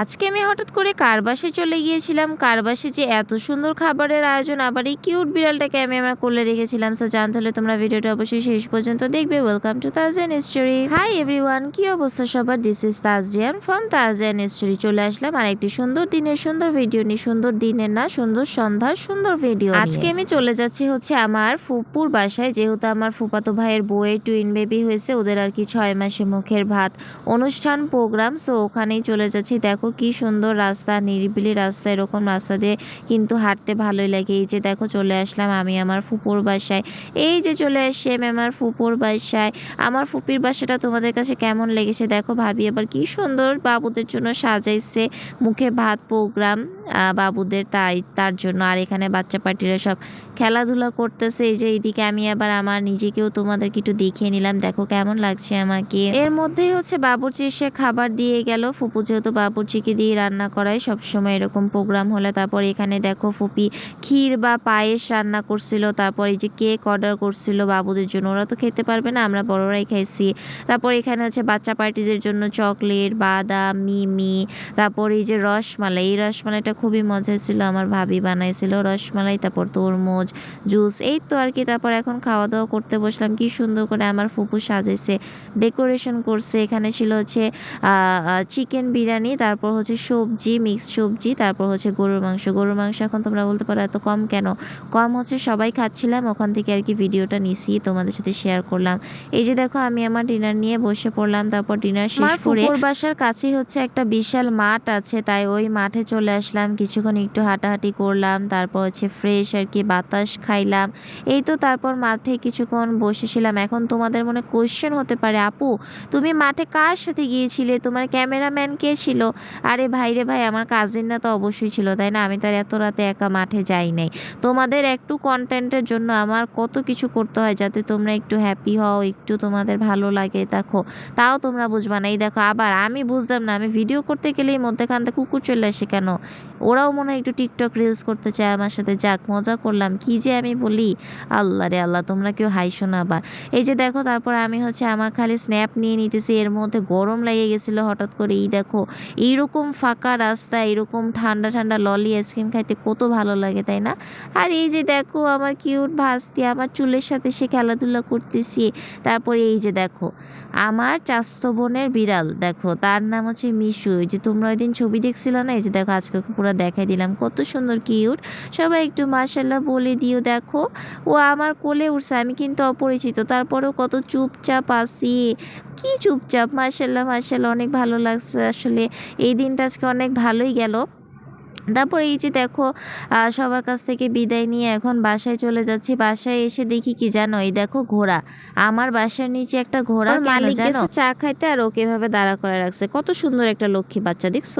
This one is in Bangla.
আজকে আমি হঠাৎ করে কারবাসে চলে গিয়েছিলাম কারবাসে যে এত সুন্দর খাবারের আয়োজন, আবার এই কিউট বিড়ালটাকে আমি আমার কোলে রেখেছিলাম। সো জানতে হলে তোমরা ভিডিওটা অবশ্যই শেষ পর্যন্ত দেখবে। ওয়েলকাম টু তাজেন স্টোরি হাই এভরিওয়ান কি অবস্থা সবার? দিস ইজ তাজিয়ান ফ্রম তাজেন স্টোরি চলে আসলাম আর একটি সুন্দর দিনের সুন্দর ভিডিও নিয়ে। সুন্দর দিনের না, সুন্দর সন্ধ্যার সুন্দর ভিডিও আজকে আমি চলে যাচ্ছি হচ্ছে আমার ফুপুর বাসায়। যেহেতু আমার ফুপাতো ভাইয়ের বউয়ের টুইন বেবি হয়েছে, ওদের আর কি ছয় মাসে মুখের ভাত অনুষ্ঠান প্রোগ্রাম সো ওখানেই চলে যাচ্ছি। দেখো কি সুন্দর রাস্তা, নিরিবিলি রাস্তা, এরকম রাস্তা দিয়ে কিন্তু হাঁটতে ভালোই লাগে। এই যে দেখো চলে আসলাম আমি আমার ফুপুর বাসায়। এই যে চলে আসছি আমি আমার ফুপুর বাসায়। আমার ফুপির বাসাটা তোমাদের কাছে কেমন লেগেছে দেখো ভাবি আবার কি সুন্দর বাবুদের জন্য সাজাইছে। মুখে ভাত প্রোগ্রাম বাবুদের তাই, তার জন্য। আর এখানে বাচ্চা পার্টিরা সব খেলাধুলা করতেছে। এই যে এইদিকে আমি আবার আমার নিজেকেও তোমাদেরকে একটু দেখিয়ে নিলাম। দেখো কেমন লাগছে আমাকে। এর মধ্যেই হচ্ছে বাবুর্চি এসে খাবার দিয়ে গেল, ফুপু যেহেতু বাবুর্চিকে দিয়ে রান্না করায়। সবসময় এরকম প্রোগ্রাম হলে তারপর এখানে দেখো ফুপি ক্ষীর বা পায়েস রান্না করছিল, তারপর এই যে কেক অর্ডার করছিল বাবুদের জন্য। ওরা তো খেতে পারবে না, আমরা বড়রাই খাইছি। তারপর এখানে হচ্ছে বাচ্চা পার্টিদের জন্য চকলেট, বাদাম, মিমি, তারপর এই যে রসমালাই। এই রসমালাইটা খুবই মজা ছিল, আমার ভাবি বানাইছিল রসমালাই, তারপর তরমুজ, জুস, এই তো আর কি। তারপর এখন খাওয়া দাওয়া করতে বসলাম, কি সুন্দর করে আমার ফুপু সাজাইছে, ডেকোরেশন করছে। এখানে ছিল হচ্ছে চিকেন বিরিয়ানি, তারপর হচ্ছে সবজি মিক্সড সবজি তারপর হচ্ছে গরুর মাংস। গরুর মাংস এখন তোমরা বলতে পারো এত কম কেন? কম হচ্ছে সবাই খাচ্ছিলাম ওখান থেকে আর কি ভিডিওটা নিছি তোমাদের সাথে শেয়ার করলাম। এই যে দেখো আমি আমার ডিনার নিয়ে বসে পড়লাম তারপর ডিনার শেষ করে বাসার কাছেই হচ্ছে একটা বিশাল মাঠ আছে তাই ওই মাঠে চলে আসলাম কিছুক্ষণ একটু হাঁটাহাঁটি করলাম তারপর হচ্ছে ফ্রেশ আর কি বাতাস খাইলাম। এই তো তারপর মাঠে কিছুক্ষণ বসেছিলাম। এখন তোমাদের মনে কোয়েশ্চেন হতে পারে আপু তুমি মাঠে কার সাথে গিয়েছিলে? তোমার ক্যামেরাম্যান কে ছিল? আরে ভাই রে ভাই, আমার কাজিনরা তো অবশ্যই ছিল, তাই না? আমি তো আর এত রাতে একা মাঠে যাই নাই। তোমাদের একটু কন্টেন্টের জন্য আমার কত কিছু করতে হয় যাতে তোমরা একটু হ্যাপি হও, একটু তোমাদের ভালো লাগে, দেখো। তাও তোমরা বুঝবা না। এই দেখো, আবার আমি বুঝলাম না, আমি ভিডিও করতে গেলেই মধ্যেখান থেকে কুকুর চলে আসে কেন? ওরাও মনে হয় একটু টিকটক রিলস করতে চায় আমার সাথে। যাক, মজা করলাম। কি যে আমি বলি? আল্লাহ রে আল্লাহ, তোমরা কেউ হাইশো না আবার। এই যে দেখো, তারপর আমি হচ্ছে আমার খালি স্ন্যাপ নিয়ে নিতেছি। এর মধ্যে গরম লেগে গেছিল হঠাৎ করে। এই দেখো এইরকম ফাঁকা রাস্তা, এরকম ঠান্ডা ঠান্ডা ললি আইসক্রিম খাইতে কত ভালো লাগে, তাই না? আর এই যে দেখো আমার কিউট ভাস্তি, আমার চুলের সাথে সে খেলাধুলা করতেছি। তারপরে এই যে দেখো, আমার চাস্ত বোনের বিড়াল, দেখো, তার নাম হচ্ছে মিশু। যে তোমরা ওই দিন ছবি দেখছিল না? এই যে দেখো, আজকে পুরো দেখাই দিলাম। কত সুন্দর কিউট সবাই একটু মার্শাল্লাহ বলে দিও, দেখো। ও আমার কোলে উঠছে আমি কিন্তু অপরিচিত। তারপরেও কত চুপচাপ আসি কি চুপচাপ? মার্শাল্লাহ মার্শাল্লাহ অনেক ভালো লাগছে আসলে। এই দিনটা আজকে অনেক ভালোই গেল। তারপর এই যে দেখো সবার কাছ থেকে বিদায় নিয়ে এখন বাসায় চলে যাচ্ছি। বাসায় এসে দেখি কি জানো? এই দেখো ঘোড়া। আমার বাসার নিচে একটা ঘোড়া মালিক চা খাইতে আর ওকে এভাবে দাঁড়া করে রাখছে। কত সুন্দর একটা লক্ষ্মী বাচ্চা দেখছ?